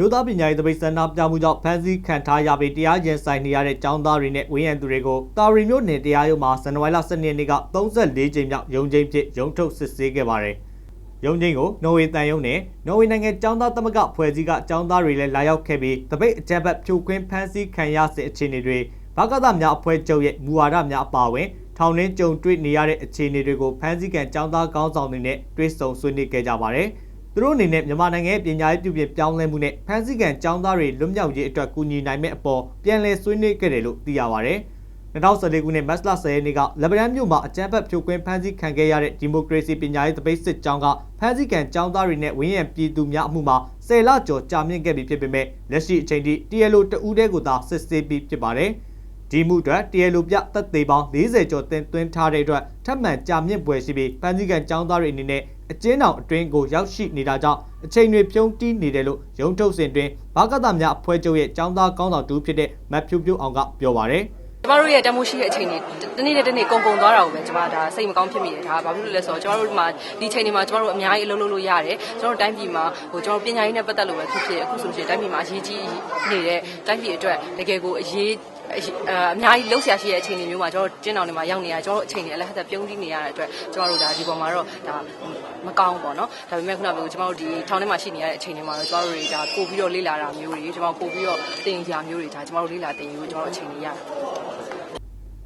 မျိုးသားပညာရေးသပိတ်ဆန္ဒပြမှုကြောင့်ဖမ်းဆီးခံထားရပြီးတရားရင်ဆိုင်နေရတဲ့ကျောင်းသားတွေနဲ့ဝန်ရံသူတွေကိုတာရီမျိုးနယ်တရားရုံးမှာဇန်နဝါရီလ12ရက်နေ့က34ကြိမ်မြောက်ရုံးချင်းဖြစ်ရုံးထုတ်စစ်ဆေးခဲ့ပါတယ်။ရုံးချင်းကိုနော်ဝေတန်ရုံးနဲ့နော်ဝေနိုင်ငံကျောင်းသားသမဂ္ဂဖွဲ့စည်းကကျောင်းသားတွေလည်းလာရောက်ခဲ့ပြီးတပိတ်အကြက်ဘက်ဖြိုခွင်းဖမ်းဆီးခံရတဲ့အခြေအနေတွေဘာကသများအဖွဲ့ချုပ်ရဲ့မူဝါဒများအပါအဝင်ထောင်နှင်းကြုံတွေ့နေရတဲ့အခြေအနေတွေကိုဖမ်းဆီးကန်ကျောင်းသားကောင်းဆောင်တွေနဲ့တွေ့ဆုံဆွေးနွေးခဲ့ကြပါတယ်။ သူတို့အနေနဲ့မြန်မာနိုင်ငံရဲ့ပညာရေးပြုပြင်ပြောင်းလဲမှုနဲ့ဖမ်းဆီးခံចောင်းသားတွေလွတ်မြောက်ရေးအတွက်ကူညီနိုင်မဲ့အပေါ်ပြန်လည်ဆွေးနွေးခဲ့တယ်လို့သိရပါတယ်။2014ခုနှစ်မတ်လ10ရက်နေ့ကလက်ဗရန်မြို့မှာအကြမ်းဖက်ဖြိုခွင်းဖမ်းဆီးခံခဲ့ရတဲ့ဒီမိုကရေစီပညာရေးတပိတ်စစ်ကြောင်းကဖမ်းဆီးခံចောင်းသားတွေနဲ့ဝင်းရံပြည်သူများအမှုမှာ10လကျော်ကြာမြင့်ခဲ့ပြီဖြစ်ပေမဲ့လက်ရှိအချိန်ထိ TLO တဦးတည်းကိုသာစစ်ဆေးပြီးဖြစ်ပါတယ်။ ဒီမှုအတွက်တရားလိုပြသက်သေပေါင်း40ကျော်တင်သွင်းထားတဲ့အတွက်ထပ်မံကြာမြင့်ပွဲရှိပြီးဖမ်းဆီးခံចောင်းသားတွေအနေနဲ့အကျဉ်းထောင်အတွင်းကိုရောက်ရှိနေတာကြောင့်အချိန်တွေဖြုံးတီးနေတယ်လို့ရုံထုတ်စဉ်တွင်ဘာကသများအဖွဲ့ချုပ်ရဲ့ចောင်းသားကောင်းဆောင်တူဖြစ်တဲ့မတ်ဖြူဖြူအောင်ကပြောပါတယ်ကျမတို့ရဲ့တမိုးရှိတဲ့အချိန်တွေတနေ့နဲ့တနေ့ကုံကုံသွားတာကိုပဲကျမဒါစိတ်မကောင်းဖြစ်မိတယ်ဒါဘာဖြစ်လို့လဲဆိုတော့ကျမတို့ဒီမှာဒီချိန်တွေမှာကျမတို့အများကြီးအလုပ်လုပ်လို့ရတယ်ကျမတို့တိုင်းပြည်မှာဟိုကျမတို့ပညာရေးနဲ့ပတ်သက်လို့ပဲဖြစ်ဖြစ်အခုဆိုရှင်တိုင်းပြည်မှာအရေးကြီးနေတဲ့တိုင်းပြည်အတွက်တကယ်ကိုအရေး အများကြီးလှုပ်ရှားရှိတဲ့အချိန်တွေမျိုးမှာကျွန်တော်ကျင်းတောင်တွေမှာရောက်နေရကျွန်တော်တို့အချိန်တွေအလဟတ်ပြုံးတီးနေရတဲ့အတွက်ကျွန်တော်တို့ဒါဒီပေါ်မှာတော့ဒါမကောင်းပေါ့နော်ဒါပေမဲ့ခုနကပြောကျွန်တော်တို့ဒီထောင်ထဲမှာရှိနေရတဲ့အချိန်တွေမှာတော့ကျွန်တော်တို့တွေဒါပို့ပြီးတော့လေ့လာတာမျိုးတွေကျွန်တော်ပို့ပြီးတော့သင်ကြားမျိုးတွေဒါကျွန်တော်တို့လေ့လာသင်ယူကျွန်တော်တို့အချိန်တွေရတယ်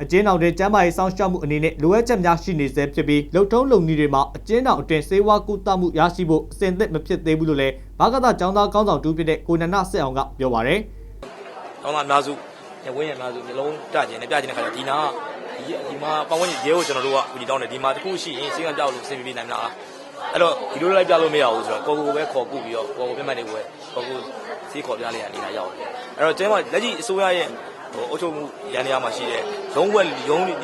အကျဉ်းထောင်တွင်ကျန်းမာရေးစောင့်ရှောက်မှုအနေနဲ့လိုအပ်ချက်များရှိနေဆဲဖြစ်ပြီးလုံထုံးလုံနည်းတွေမှာအကျဉ်းထောင်အတွင်းစေဝါကူတမှုရရှိဖို့အစဉ်အသင့်မဖြစ်သေးဘူးလို့လည်းဘာကသចောင်းသားကောင်းဆောင်တူဖြစ်တဲ့ကိုနန္ဒဆက်အောင်ကပြောပါတယ်။ကောင်းတာအများစု ညဝင်းရအများစုမျိုးလုံးတကျင်နဲ့ပြကျင်တဲ့ခါကျဒီနာဒီဒီမှာပတ်ဝန်းကျင်ရဲကိုကျွန်တော်တို့ကဦးကြီးတောင်းတယ်ဒီမှာတခုရှိရင်စိတ်ကကြောက်လို့အဆင်ပြေနိုင်မလား။အဲ့တော့ဒီလိုလိုက်ပြလို့မရဘူးဆိုတော့ကိုကိုပဲခေါ်ကုပြီးတော့ကိုကိုပြတ်မှတ်တွေကိုပဲကိုကိုစီးခေါ်ပြလိုက်ရနေတာရောက်တယ်။အဲ့တော့ကျင်းမှာလက်ရှိအစိုးရရဲ့ဟိုအုပ်ချုပ်မှုရန်နေရာမှာရှိတဲ့ရုံးဝက်ရုံးဒီ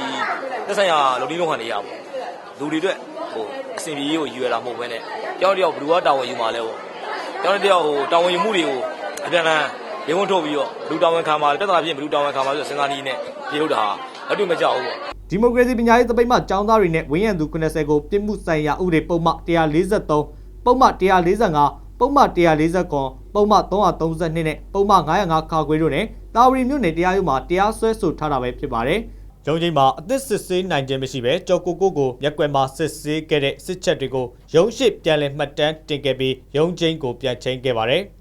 သက်ဆိုင်ရာလူကြီးလုံးဟန်နေရပေါ့။လူတွေအတွက်ဟိုအစဉ်ပြေရေးကိုယူရတာမဟုတ်ဘဲနဲ့တယောက်တယောက်ဘယ်သူကတာဝန်ယူမှာလဲပေါ့။တယောက်တယောက်ဟိုတာဝန်ယူမှုတွေကိုအပြန်အလှန် ရေဝန်ထုတ်ပြီးတော့လူတာဝန်ခံပါပြဿနာဖြစ်ဘလူတာဝန်ခံပါဆိုစဉ်းစားနည်းနဲ့ပြေလို့တာအတူမကြောက်ဘူးပေါ့ဒီမိုကရေစီပညာရေးသပိတ်မှចောင်းသားတွေနဲ့ဝင်းရံသူ90ကိုပြစ်မှုဆိုင်ရာဥပဒေပုံမှ143ပုံမှ145ပုံမှ149ပုံမှ332နဲ့ပုံမှ905ခါခွေတို့နဲ့တာဝရီမြို့နယ်တရားရုံးမှာတရားစွဲဆိုထားတာပဲဖြစ်ပါတယ်။ရုံးချင်းမှာအသစ်စစ်ဆေးနိုင်ခြင်းမရှိဘဲကြော်ကိုကိုကိုရက်ွယ်မှာစစ်ဆေးခဲ့တဲ့စစ်ချက်တွေကိုရုံးရှိပြန်လည်မှတ်တမ်းတင်ခဲ့ပြီးရုံးချင်းကိုပြန်ချင်းခဲ့ပါတယ်။